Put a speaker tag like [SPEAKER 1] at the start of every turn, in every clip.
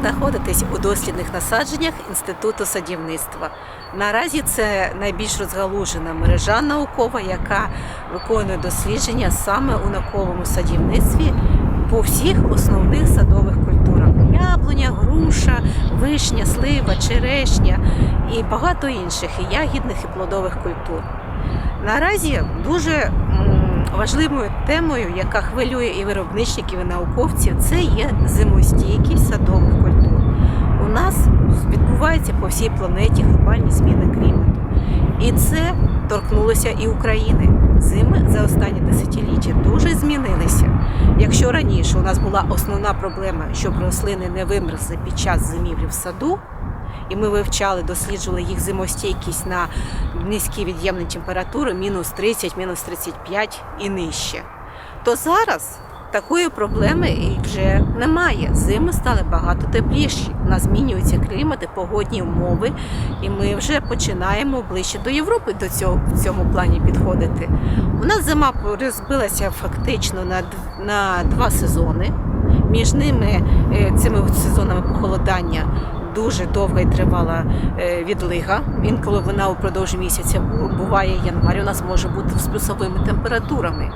[SPEAKER 1] Знаходитесь у дослідних насадженнях Інституту садівництва. Наразі це найбільш розгалужена мережа наукова, яка виконує дослідження саме у науковому садівництві по всіх основних садових культурах: яблуня, груша, вишня, слива, черешня і багато інших і ягідних і плодових культур. Наразі дуже важливою темою, яка хвилює і виробничників, і науковців, це є зимостійкість садових. Нас відбуваються по всій планеті глобальні зміни клімату. І це торкнулося і України. Зими за останні десятиліття дуже змінилися. Якщо раніше у нас була основна проблема, щоб рослини не вимерзли під час зимівлі в саду, і ми вивчали, досліджували їх зимостійкість на низькі від'ємні температури, мінус 30, мінус 35 і нижче. То зараз такої проблеми вже немає. Зими стали багато тепліші. У нас змінюються клімати, погодні умови, і ми вже починаємо ближче до Європи до цього в цьому плані підходити. У нас зима розбилася фактично на, на два сезони. Між ними е, цими сезонами похолодання дуже довга і тривала е, відлига. Інколи вона упродовж місяця буває январь. У нас може бути з плюсовими температурами.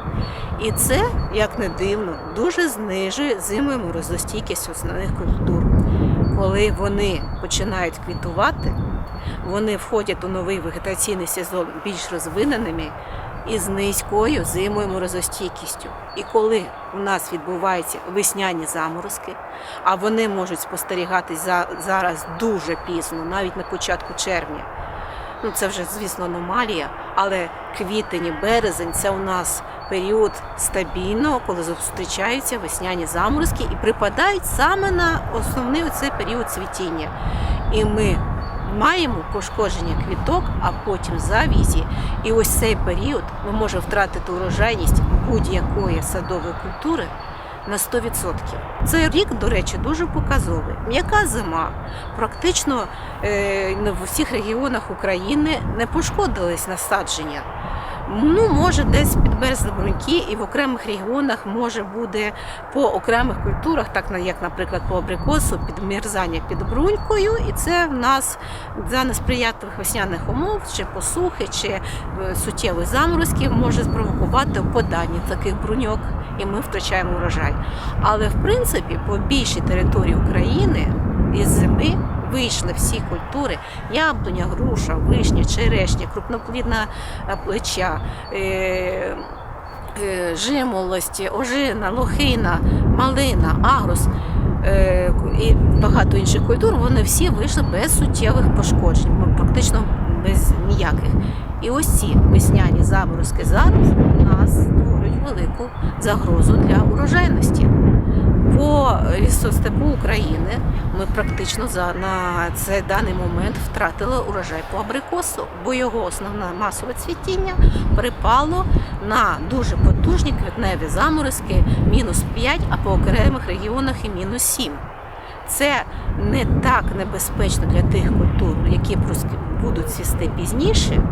[SPEAKER 1] І це, як не дивно, дуже знижує зимою морозостійкість основних культур. Коли вони починають квітувати, вони входять у новий вегетаційний сезон більш розвиненими і з низькою зимою морозостійкістю. І коли у нас відбуваються весняні заморозки, а вони можуть спостерігатись за, зараз дуже пізно, навіть на початку червня. Ну, це вже, звісно, аномалія, але квітень і березень це у нас період стабільного, коли зустрічаються весняні заморозки і припадають саме на основний оцей період цвітіння. І ми маємо пошкодження квіток, а потім завізі. І ось цей період ми можемо втратити урожайність будь-якої садової культури на 100%. Цей рік, до речі, дуже показовий. М'яка зима. Практично е, в усіх регіонах України не пошкодились насадження. Ну, може, десь підмерзли бруньки, і в окремих регіонах може буде по окремих культурах, так як, наприклад, по абрикосу, підмерзання під брунькою, і це в нас за несприятливих весняних умов, чи посухи, чи е, суттєвих заморозків може спровокувати опадання таких бруньок, і ми втрачаємо урожай. Але в принципі, по більшій території України із зими вийшли всі культури: яблуня, груша, вишня, черешня, крупноплідна е, плеча. Е- е, Жимолості, ожина, лохина, малина, агрос е, і багато інших культур, вони всі вийшли без суттєвих пошкоджень, практично без ніяких. І ось ці весняні заморозки зараз у нас створюють велику загрозу для урожайності. По лісостепу України ми практично за на цей даний момент втратили урожай по абрикосу, бо його основне масове цвітіння припало на дуже потужні квітневі заморозки мінус 5, а по окремих регіонах і мінус 7. Це не так небезпечно для тих культур, які будуть цвісти пізніше,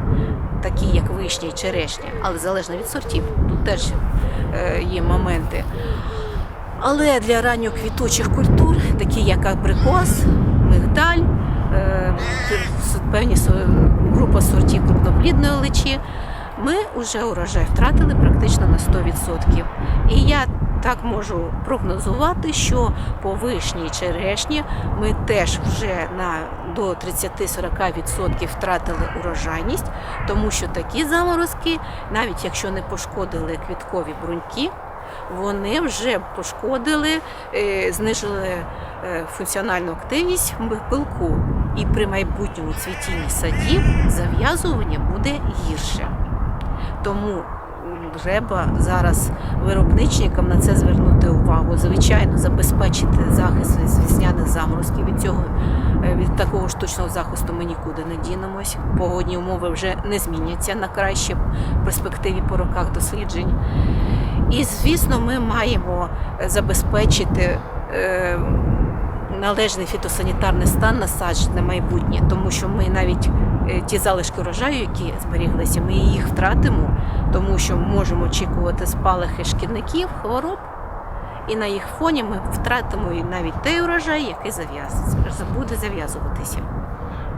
[SPEAKER 1] такі як вишня і черешня, але залежно від сортів. Тут теж е, є моменти. Але для ранньоквітучих культур, такі як абрикос, мигдаль, е, певні група сортів крупноплідної личі, ми вже урожай втратили практично на 100%. І я так можу прогнозувати, що по вишні черешні ми теж вже на до 30-40% втратили урожайність, тому що такі заморозки, навіть якщо не пошкодили квіткові бруньки, вони вже пошкодили, е, знижили е, функціональну активність пилку. І при майбутньому цвітінні садів зав'язування буде гірше. Тому треба зараз виробничникам на це звернути увагу. Звичайно, забезпечити захист від весняних заморозків. Від цього е, від такого штучного захисту ми нікуди не дінемось. Погодні умови вже не зміняться на краще в перспективі по роках досліджень. І, звісно, ми маємо забезпечити е, належний фітосанітарний стан насаджень на майбутнє, тому що ми навіть е, ті залишки урожаю, які зберіглися, ми їх втратимо, тому що можемо очікувати спалахи шкідників, хвороб. І на їх фоні ми втратимо навіть той урожай, який зав'яз... буде зав'язуватися.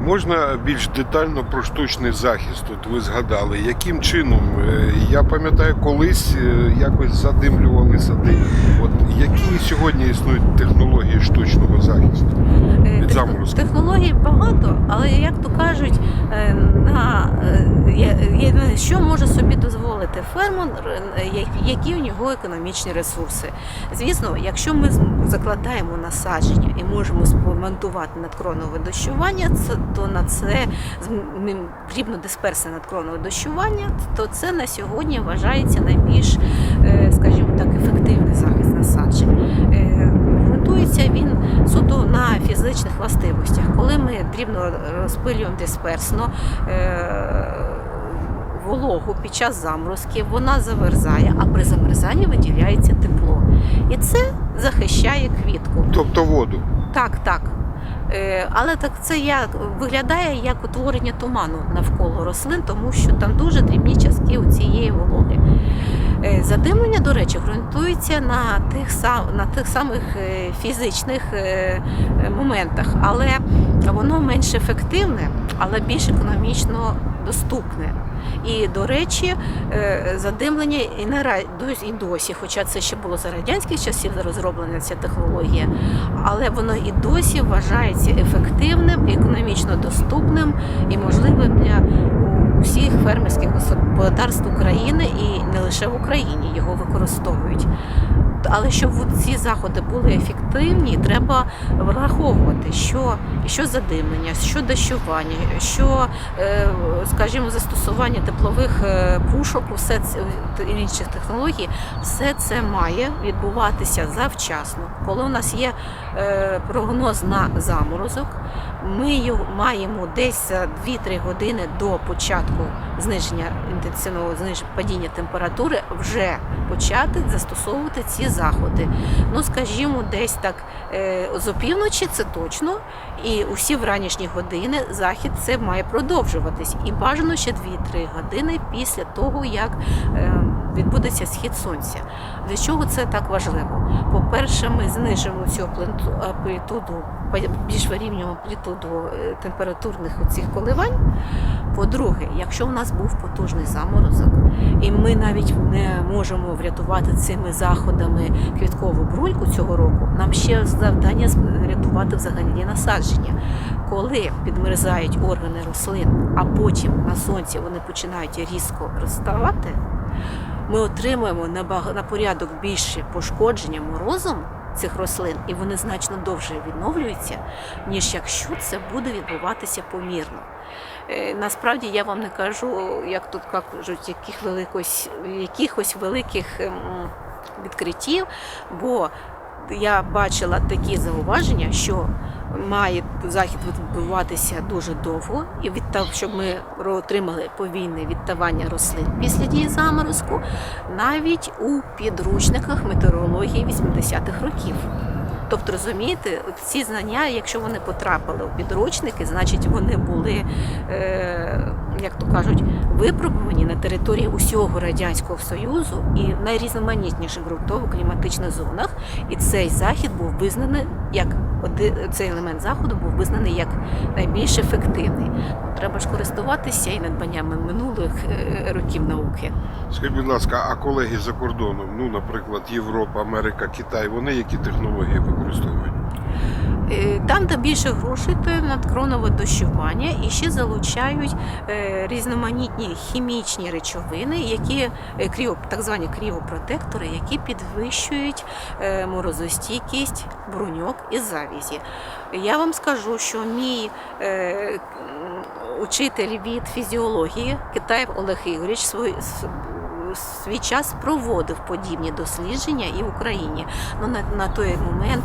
[SPEAKER 2] Можна більш детально про штучний захист? Тут ви згадали, яким чином? Е, Я пам'ятаю, колись е, якось задимлювали сади. От які сьогодні існують технології штучного захисту?
[SPEAKER 1] Е,
[SPEAKER 2] Від заморозків.
[SPEAKER 1] Технологій багато, але як то кажуть, е, на е, є- що може собі дозволити фермер, які у нього економічні ресурси. Звісно, якщо ми закладаємо насадження і можемо спомонтувати надкронове дощування, то на це потрібно дисперсне надкронове дощування, то це на сьогодні вважається найбільш, скажімо так, ефективний захист насаджень. Ґрунтується він суто на фізичних властивостях. Коли ми дрібно розпилюємо дисперсно е, вологу під час заморозків, вона замерзає, а при замерзанні виділяється тепло. І це захищає квітку.
[SPEAKER 2] Тобто воду.
[SPEAKER 1] Так, так. Е, Але так це як виглядає як утворення туману навколо рослин, тому що там дуже дрібні частки у цієї вологи. Е, Задимлення, до речі, ґрунтується на тих сам на тих самих е, фізичних е, моментах, але воно менш ефективне, але більш економічно доступне. І, до речі, задимлення і досі, хоча це ще було за радянських часів розроблена ця технологія, але воно і досі вважається ефективним, економічно доступним і можливим для усіх фермерських господарств України і не лише в Україні його використовують. Але щоб ці заходи були ефективні, треба враховувати, що, що задимлення, що дощування, що, е, скажімо, застосування теплових е, пушок, усе це інших технологій, все це має відбуватися завчасно. Коли у нас є е, прогноз на заморозок, ми маємо десь за 2-3 години до початку зниження інтенсивного зниження падіння температури вже почати застосовувати ці заходи. Ну, скажімо, десь так е, з опівночі це точно, і усі вранішні години захід це має продовжуватись. І бажано ще 2-3 години після того, як е, відбудеться схід сонця. Для чого це так важливо? По-перше, ми знижимо цю ампліту- амплітуду, більш вирівнюємо амплітуду е, температурних цих коливань. По-друге, якщо у нас був потужний заморозок, і ми навіть не можемо врятувати цими заходами квіткову бруньку цього року, нам ще завдання врятувати взагалі насадження. Коли підмерзають органи рослин, а потім на сонці вони починають різко розставати, ми отримуємо на, порядок більше пошкодження морозом цих рослин, і вони значно довше відновлюються, ніж якщо це буде відбуватися помірно. Е, Насправді я вам не кажу, як тут кажуть, яких великось, якихось великих ем, відкриттів, бо я бачила такі зауваження, що має захід відбуватися дуже довго, і відтав, щоб ми отримали повільне відтавання рослин після дії заморозку, навіть у підручниках метеорології 80-х років. Тобто, розумієте, ці знання, якщо вони потрапили у підручники, значить вони були, е, як то кажуть, випробувані на території усього радянського союзу і найрізноманітніших ґрунтово-кліматичних зонах. І цей захід був визнаний як цей елемент заходу був визнаний як найбільш ефективний. Треба ж користуватися і надбаннями минулих е, років науки.
[SPEAKER 2] Скажіть, будь ласка, а колеги за кордоном, ну, наприклад, Європа, Америка, Китай, вони які технології використовують?
[SPEAKER 1] Е, Там, де більше грошей, то надкронове дощування і ще залучають е, різноманітні хімічні речовини, які е, кріо, так звані кріопротектори, які підвищують морозостійкість бруньок і завізі. Я вам скажу, що мій учитель від фізіології Китаєв Олег Ігоріч свій, свій час проводив подібні дослідження і в Україні. Ну на, на той момент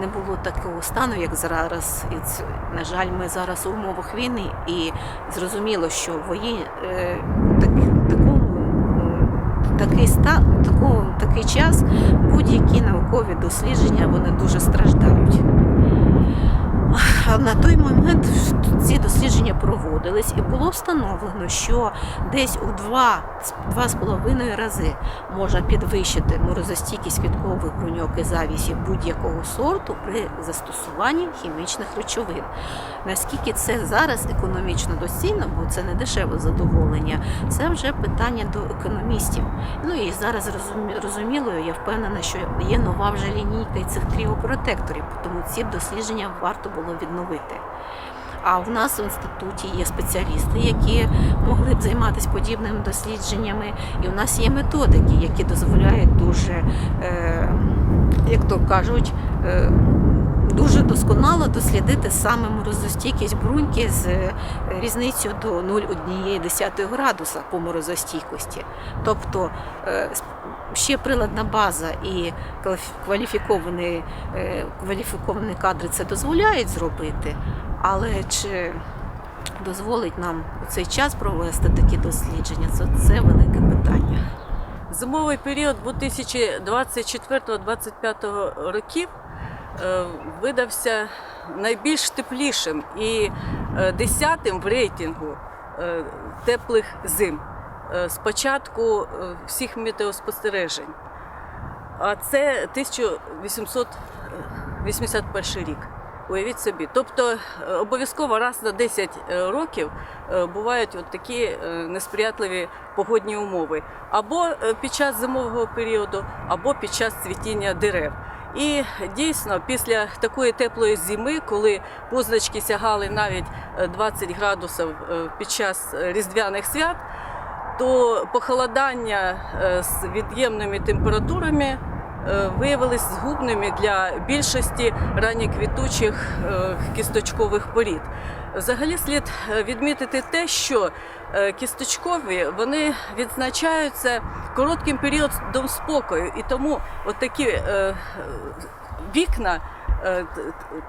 [SPEAKER 1] не було такого стану, як зараз. І ц- на жаль, ми зараз у умовах війни, і зрозуміло, що воєн е, так, такому. Такий стан, такого, такий час будь-які наукові дослідження вони дуже страждають. На той момент ці дослідження проводились і було встановлено, що десь у два, два з половиною рази можна підвищити морозостійкість квіткових бруньок і завісів будь-якого сорту при застосуванні хімічних речовин. Наскільки це зараз економічно доцільно, бо це не дешеве задоволення, це вже питання до економістів. Ну і зараз розуміло, я впевнена, що є нова вже лінійка цих кріопротекторів, тому ці дослідження варто було відновити. А в нас в інституті є спеціалісти, які могли б займатися подібними дослідженнями, і у нас є методики, які дозволяють дуже, е, як то кажуть, е, дуже досконало дослідити саме морозостійкість бруньки з е, різницею до 0,1 градуса по морозостійкості. Тобто ще приладна база і кваліфіковані, е, кваліфіковані кадри це дозволяють зробити, але чи дозволить нам у цей час провести такі дослідження, це, це велике питання.
[SPEAKER 3] Зимовий період 2024-2025 років е, видався найбільш теплішим і е, десятим в рейтингу теплих зим з початку е, всіх метеоспостережень. А це 1881 рік. Уявіть собі. Тобто е, обов'язково раз на 10 років е, бувають от такі е, несприятливі погодні умови або е, під час зимового періоду, або під час цвітіння дерев. І дійсно, після такої теплої зими, коли позначки сягали навіть е, 20 градусів е, під час е, різдвяних свят, то похолодання е, з від'ємними температурами е, виявились згубними для більшості ранньоквітучих е, кісточкових порід. Взагалі слід відмітити те, що кісточкові вони відзначаються коротким періодом спокою, і тому такі вікна. Е,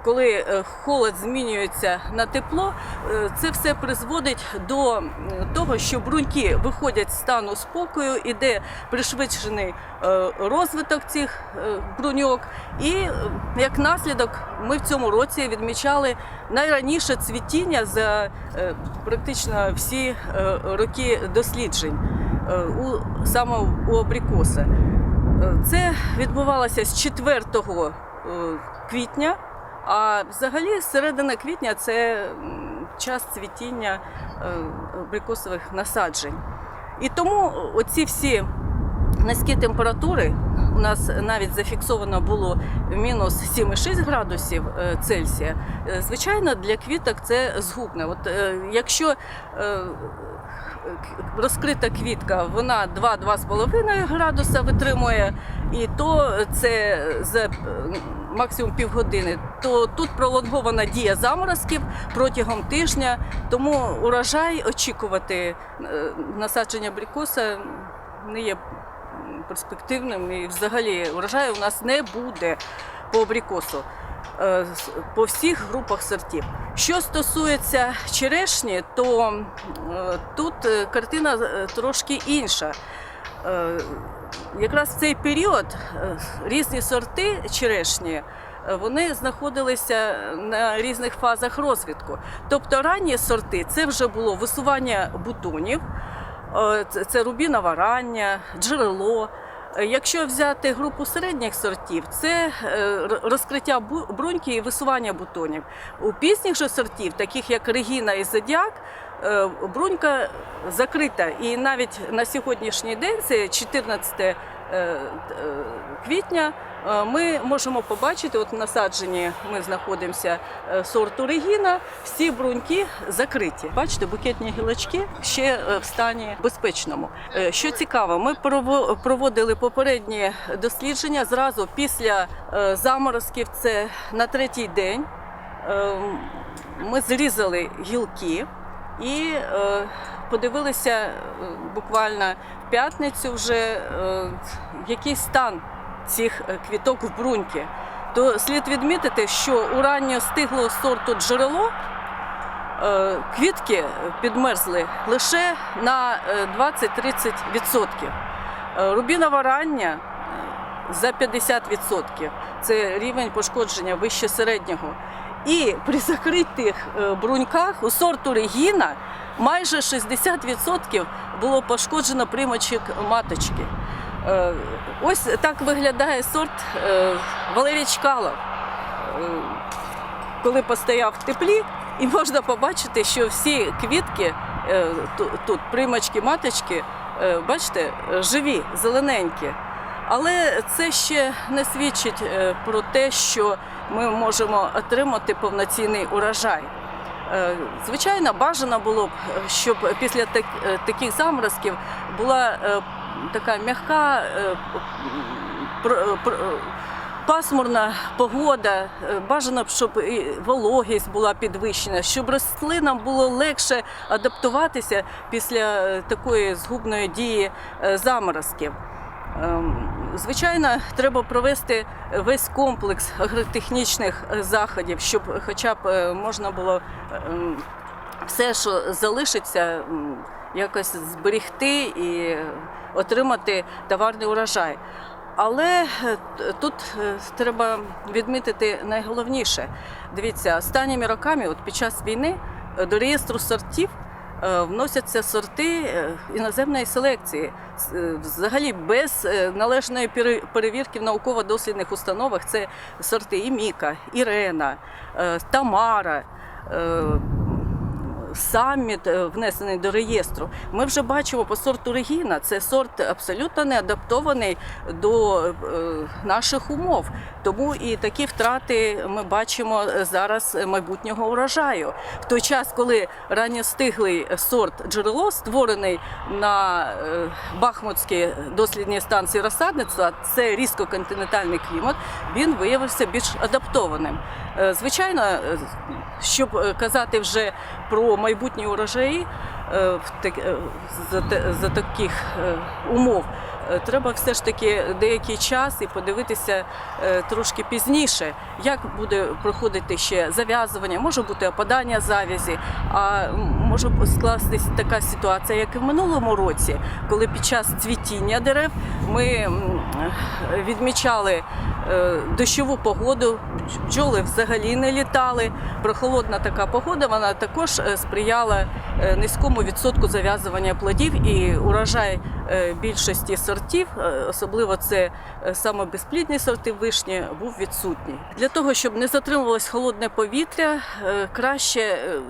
[SPEAKER 3] Коли е, холод змінюється на тепло, е, це все призводить до того, що бруньки виходять з стану спокою, іде пришвидшений розвиток цих бруньок, і як наслідок ми в цьому році відмічали найраніше цвітіння за практично всі роки досліджень у саме у абрикоса. Це відбувалося з 4 е, квітня, а взагалі середина квітня це час цвітіння е, абрикосових насаджень. І тому оці всі низькі температури. У нас навіть зафіксовано було мінус 7,6 градусів е, Цельсія. Е, Звичайно, для квіток це згубне. От е, якщо е, розкрита квітка, вона 2-2,5 градуса витримує, і то це за е, максимум півгодини, то тут пролонгована дія заморозків протягом тижня, тому урожай очікувати е, насадження абрикоса не є перспективним і взагалі урожаю у нас не буде по абрикосу е, по всіх групах сортів. Що стосується черешні, то е, тут картина трошки інша. Якраз в цей період е, різні сорти черешні. е, Вони знаходилися на різних фазах розвитку. Тобто ранні сорти це вже було висування бутонів, е, це- рубінове рання, джерело. Якщо взяти групу середніх сортів, це розкриття бруньки і висування бутонів. У пізніх же сортів, таких як Регіна і Зодіак, брунька закрита. І навіть на сьогоднішній день, це 14 е, е, квітня, е, ми можемо побачити, от в насадженні ми знаходимося е, сорту Регіна, всі бруньки закриті. Бачите, букетні гілочки ще е, в стані безпечному. Е, Що цікаво, ми прово- проводили попередні дослідження зразу після е, заморозків. Це на третій день. Е, Ми зрізали гілки і е, подивилися е, буквально в п'ятницю вже е, який стан цих квіток в бруньки. То слід відмітити, що у ранньо стиглого сорту джерело квітки підмерзли лише на е, 20-30%. Е, Рубінове рання за 50%. Це рівень пошкодження вище середнього. І при закритих е, бруньках у сорту Регіна майже 60% було пошкоджено примочок маточки. Е, Ось так виглядає сорт е, Валерій Чкалов. Коли постояв в теплі, і можна побачити, що всі квітки тут, примочки, маточки, бачите, живі, зелененькі. Але це ще не свідчить е, про те, що ми можемо отримати повноцінний урожай. Е, Звичайно, бажано було б, е, щоб після таких заморозків була така м'яка пасмурна погода. Бажано б, щоб і вологість була підвищена, щоб рослинам було легше адаптуватися після такої згубної дії заморозків. Звичайно, треба провести весь комплекс агротехнічних е, заходів, щоб хоча б е, можна було ем, все, що залишиться, якось зберегти і отримати товарний урожай. Але е, тут е, треба відмітити найголовніше. Дивіться, останніми роками, от під час війни, е, до реєстру сортів е, вносяться сорти е, іноземної селекції. Е, Взагалі без е, належної пере- перевірки в науково-дослідних установах це сорти і Міка, Ірена, е, Тамара. Саміт е, внесений до реєстру. Ми вже бачимо по сорту Регіна. Це сорт абсолютно не адаптований до е, наших умов. Тому і такі втрати ми бачимо зараз майбутнього урожаю. В той час, коли ранньостиглий сорт джерело, створений на е, Бахмутській дослідній станції розсадництва, це різкоконтинентальний клімат, він виявився більш адаптованим. Звичайно, щоб казати вже про майбутні урожаї е, е, за, таких е, умов, треба все ж таки деякий час і подивитися е, трошки пізніше, як буде проходити ще зав'язування, може бути опадання завязі, а може б скластись така ситуація, як і в минулому році, коли під час цвітіння дерев ми відмічали е, дощову погоду, бджоли взагалі не літали. Прохолодна така погода вона також е, сприяла е, низькому відсотку зав'язування плодів і урожай е, більшості сортів, е, особливо це е, саме безплідні сорти вишні, був відсутній. Для того, щоб не затримувалось холодне повітря, е, краще е,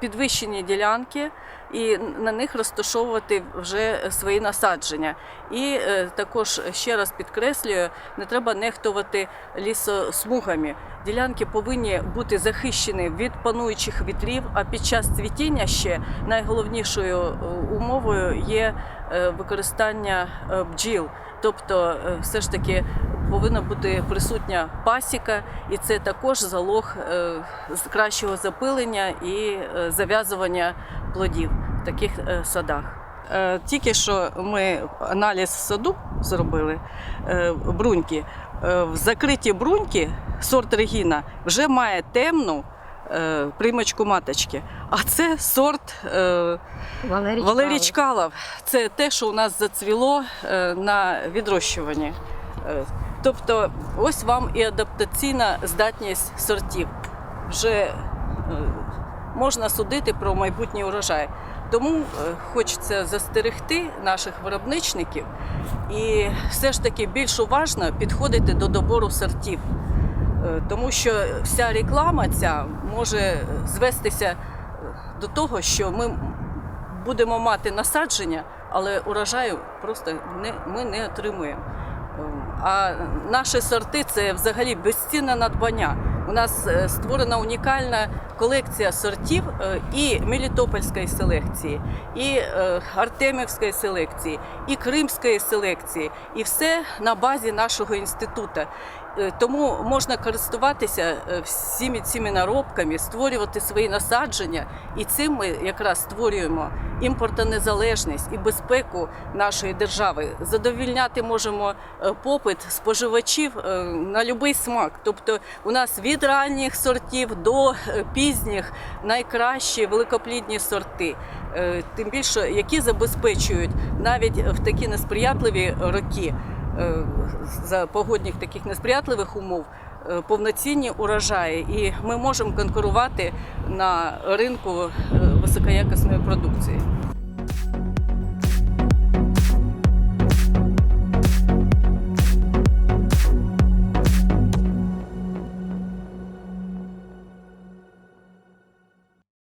[SPEAKER 3] підвищені ділянки і на них розташовувати вже свої насадження. І е, також ще раз підкреслюю, не треба нехтувати лісосмугами. Ділянки повинні бути захищені від пануючих вітрів, а під час цвітіння ще найголовнішою е, умовою є е, використання бджіл. Тобто, е, все ж таки повинна бути присутня пасіка, і це також залог е, кращого запилення і е, зав'язування плодів в таких садах. Тільки що ми аналіз саду зробили бруньки. В закриті бруньки сорт Регіна вже має темну е, примочку маточки. А це сорт е,
[SPEAKER 1] Валерій,
[SPEAKER 3] Валерій Чкалов. Це те, що у нас зацвіло е, на відрощуванні. Е, Тобто, ось вам і адаптаційна здатність сортів. Вже е, можна судити про майбутній урожай. Тому хочеться застерегти наших виробничників і все ж таки більш уважно підходити до добору сортів. Е, Тому що вся реклама ця може звестися е, до того, що ми будемо мати насадження, але урожаю просто не, ми не отримуємо. Ем, А наші сорти це взагалі безцінне надбання. У нас е, створена унікальна колекція сортів е, і Мелітопольської селекції, і е, Артемівської селекції, і Кримської селекції, і все на базі нашого інституту. Е, Тому можна користуватися е, всіми цими наробками, створювати свої насадження, і цим ми якраз створюємо імпортонезалежність і безпеку нашої держави. Задовільняти можемо е, попит споживачів на будь-який смак. Тобто у нас від ранніх сортів до пізніх найкращі великоплідні сорти. Тим більше, які забезпечують навіть в такі несприятливі роки за погодних таких несприятливих умов е, повноцінні урожаї, і ми можемо конкурувати на ринку е, високоякісної продукції.